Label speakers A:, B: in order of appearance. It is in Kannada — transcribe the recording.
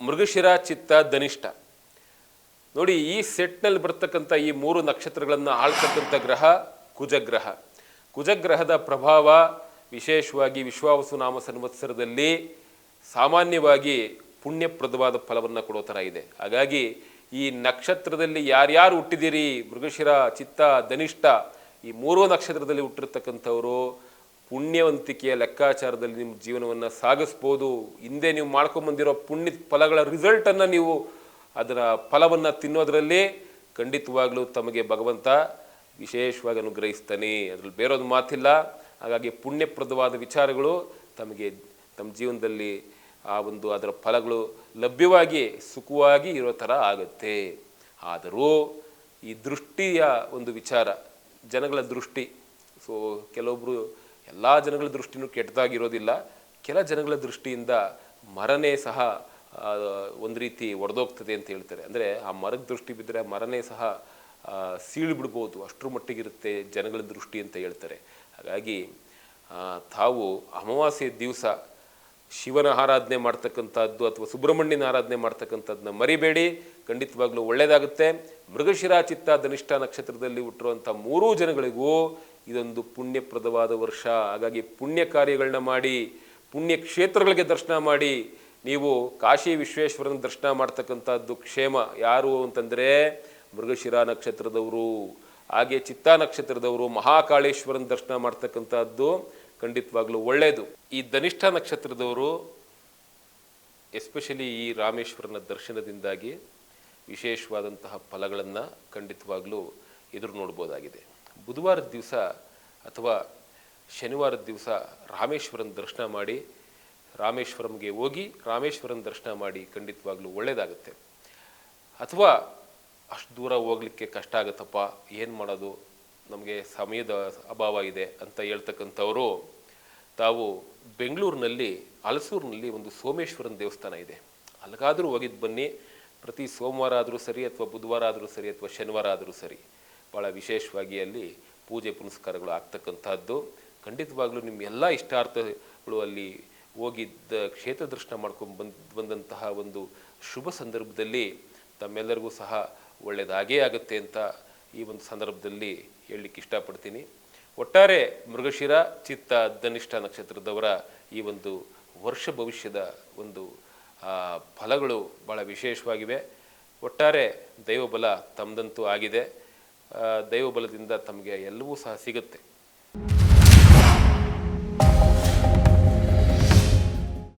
A: ಮೃಗಶಿರ ಚಿತ್ತ ಧನಿಷ್ಠ ನೋಡಿ, ಈ ಸೆಟ್ನಲ್ಲಿ ಬರ್ತಕ್ಕಂಥ ಈ ಮೂರು ನಕ್ಷತ್ರಗಳನ್ನು ಆಳ್ತಕ್ಕಂಥ ಗ್ರಹ ಕುಜಗ್ರಹ. ಕುಜಗ್ರಹದ ಪ್ರಭಾವ ವಿಶೇಷವಾಗಿ ವಿಶ್ವಾವಸು ನಾಮ ಸಂವತ್ಸರದಲ್ಲಿ ಸಾಮಾನ್ಯವಾಗಿ ಪುಣ್ಯಪ್ರದವಾದ ಫಲವನ್ನು ಕೊಡೋ ಥರ ಇದೆ. ಹಾಗಾಗಿ ಈ ನಕ್ಷತ್ರದಲ್ಲಿ ಯಾರ್ಯಾರು ಹುಟ್ಟಿದಿರಿ, ಮೃಗಶಿರ ಚಿತ್ತ ಧನಿಷ್ಠ ಈ ಮೂರು ನಕ್ಷತ್ರದಲ್ಲಿ ಹುಟ್ಟಿರ್ತಕ್ಕಂಥವರು ಪುಣ್ಯವಂತಿಕೆಯ ಲೆಕ್ಕಾಚಾರದಲ್ಲಿ ನಿಮ್ಮ ಜೀವನವನ್ನು ಸಾಗಿಸ್ಬೋದು. ಹಿಂದೆ ನೀವು ಮಾಡ್ಕೊಂಬಂದಿರೋ ಪುಣ್ಯ ಫಲಗಳ ರಿಸಲ್ಟನ್ನು ನೀವು ಅದರ ಫಲವನ್ನು ತಿನ್ನೋದರಲ್ಲಿ ಖಂಡಿತವಾಗ್ಲೂ ತಮಗೆ ಭಗವಂತ ವಿಶೇಷವಾಗಿ ಅನುಗ್ರಹಿಸ್ತಾನೆ. ಅದರಲ್ಲಿ ಬೇರೊಂದು ಮಾತಿಲ್ಲ. ಹಾಗಾಗಿ ಪುಣ್ಯಪ್ರದವಾದ ವಿಚಾರಗಳು ತಮಗೆ ತಮ್ಮ ಜೀವನದಲ್ಲಿ ಆ ಒಂದು ಅದರ ಫಲಗಳು ಲಭ್ಯವಾಗಿ, ಸುಖವಾಗಿ ಇರೋ ಥರ ಆಗುತ್ತೆ. ಆದರೂ ಈ ದೃಷ್ಟಿಯ ಒಂದು ವಿಚಾರ, ಜನಗಳ ದೃಷ್ಟಿ. ಸೊ ಕೆಲವೊಬ್ಬರು ಎಲ್ಲ ಜನಗಳ ದೃಷ್ಟಿನೂ ಕೆಟ್ಟದಾಗಿರೋದಿಲ್ಲ. ಕೆಲ ಜನಗಳ ದೃಷ್ಟಿಯಿಂದ ಮರನೇ ಸಹ ಒಂದು ರೀತಿ ಒಡೆದೋಗ್ತದೆ ಅಂತ ಹೇಳ್ತಾರೆ. ಅಂದರೆ ಆ ಮರದ ದೃಷ್ಟಿ ಬಿದ್ದರೆ ಮರನೇ ಸಹ ಸೀಳು ಬಿಡ್ಬೋದು. ಅಷ್ಟರ ಮಟ್ಟಿಗಿರುತ್ತೆ ಜನಗಳ ದೃಷ್ಟಿ ಅಂತ ಹೇಳ್ತಾರೆ. ಹಾಗಾಗಿ ತಾವು ಅಮಾವಾಸ್ಯ ದಿವಸ ಶಿವನ ಆರಾಧನೆ ಮಾಡ್ತಕ್ಕಂಥದ್ದು ಅಥವಾ ಸುಬ್ರಹ್ಮಣ್ಯನ ಆರಾಧನೆ ಮಾಡ್ತಕ್ಕಂಥದ್ದನ್ನ ಮರಿಬೇಡಿ. ಖಂಡಿತವಾಗ್ಲೂ ಒಳ್ಳೆಯದಾಗುತ್ತೆ ಮೃಗಶಿರಾ ಚಿತ್ತ ಧನಿಷ್ಠ ನಕ್ಷತ್ರದಲ್ಲಿ ಹುಟ್ಟಿರುವಂಥ ಮೂರೂ ಜನಗಳಿಗೂ ಇದೊಂದು ಪುಣ್ಯಪ್ರದವಾದ ವರ್ಷ. ಹಾಗಾಗಿ ಪುಣ್ಯ ಕಾರ್ಯಗಳನ್ನ ಮಾಡಿ, ಪುಣ್ಯ ಕ್ಷೇತ್ರಗಳಿಗೆ ದರ್ಶನ ಮಾಡಿ, ನೀವು ಕಾಶಿ ವಿಶ್ವೇಶ್ವರನ ದರ್ಶನ ಮಾಡ್ತಕ್ಕಂಥದ್ದು ಕ್ಷೇಮ. ಯಾರು ಅಂತಂದರೆ ಮೃಗಶಿರ ನಕ್ಷತ್ರದವರು, ಹಾಗೆ ಚಿತ್ತ ನಕ್ಷತ್ರದವರು, ಮಹಾಕಾಳೇಶ್ವರನ ದರ್ಶನ ಮಾಡ್ತಕ್ಕಂಥದ್ದು ಖಂಡಿತವಾಗ್ಲೂ ಒಳ್ಳೆಯದು. ಈ ಧನಿಷ್ಠ ನಕ್ಷತ್ರದವರು, ಎಸ್ಪೆಷಲಿ ಈ ರಾಮೇಶ್ವರನ ದರ್ಶನದಿಂದಾಗಿ ವಿಶೇಷವಾದಂತಹ ಫಲಗಳನ್ನು ಖಂಡಿತವಾಗ್ಲೂ ಎದುರು ನೋಡ್ಬೋದಾಗಿದೆ. ಬುಧವಾರದ ದಿವಸ ಅಥವಾ ಶನಿವಾರದ ದಿವಸ ರಾಮೇಶ್ವರನ ದರ್ಶನ ಮಾಡಿ ರಾಮೇಶ್ವರಂಗೆ ಹೋಗಿ ರಾಮೇಶ್ವರನ ದರ್ಶನ ಮಾಡಿ ಖಂಡಿತವಾಗ್ಲೂ ಒಳ್ಳೆಯದಾಗುತ್ತೆ ಅಥವಾ ಅಷ್ಟು ದೂರ ಹೋಗಲಿಕ್ಕೆ ಕಷ್ಟ ಆಗುತ್ತಪ್ಪ, ಏನು ಮಾಡೋದು? ನಮಗೆ ಸಮಯದ ಅಭಾವ ಇದೆ ಅಂತ ಹೇಳ್ತಕ್ಕಂಥವರು, ತಾವು ಬೆಂಗಳೂರಿನಲ್ಲಿ, ಹಲಸೂರಿನಲ್ಲಿ ಒಂದು ಸೋಮೇಶ್ವರನ ದೇವಸ್ಥಾನ ಇದೆ. ಅಲ್ಲಿಗಾದರೂ ಹೋಗಿದ್ದು ಬನ್ನಿ. ಪ್ರತಿ ಸೋಮವಾರ ಆದರೂ ಸರಿ ಅಥವಾ ಬುಧವಾರ ಆದರೂ ಸರಿ ಅಥವಾ ಶನಿವಾರ ಆದರೂ ಸರಿ. ಭಾಳ ವಿಶೇಷವಾಗಿ ಅಲ್ಲಿ ಪೂಜೆ ಪುನಸ್ಕಾರಗಳು ಆಗ್ತಕ್ಕಂಥದ್ದು ಖಂಡಿತವಾಗಲೂ ನಿಮ್ಮ ಎಲ್ಲ ಇಷ್ಟಾರ್ಥಗಳು ಅಲ್ಲಿ ಹೋಗಿದ್ದ ಕ್ಷೇತ್ರ ದರ್ಶನ ಮಾಡ್ಕೊಂಡು ಬಂದ್, ಬಂದಂತಹ ಒಂದು ಶುಭ ಸಂದರ್ಭದಲ್ಲಿ ತಮ್ಮೆಲ್ಲರಿಗೂ ಸಹ ಒಳ್ಳೆಯದಾಗೇ ಆಗುತ್ತೆ ಅಂತ ಈ ಒಂದು ಸಂದರ್ಭದಲ್ಲಿ ಹೇಳಲಿಕ್ಕೆ ಇಷ್ಟಪಡ್ತೀನಿ. ಒಟ್ಟಾರೆ ಮೃಗಶಿರ, ಚಿತ್ತ, ಧನಿಷ್ಠ ನಕ್ಷತ್ರದವರ ಈ ಒಂದು ವರ್ಷ ಭವಿಷ್ಯದ ಒಂದು ಫಲಗಳು ಭಾಳ ವಿಶೇಷವಾಗಿವೆ. ಒಟ್ಟಾರೆ ದೈವಬಲ ತಮ್ಮದಂತೂ ಆಗಿದೆ. ದೈವಬಲದಿಂದ ತಮಗೆ ಎಲ್ಲವೂ ಸಹ ಸಿಗುತ್ತೆ.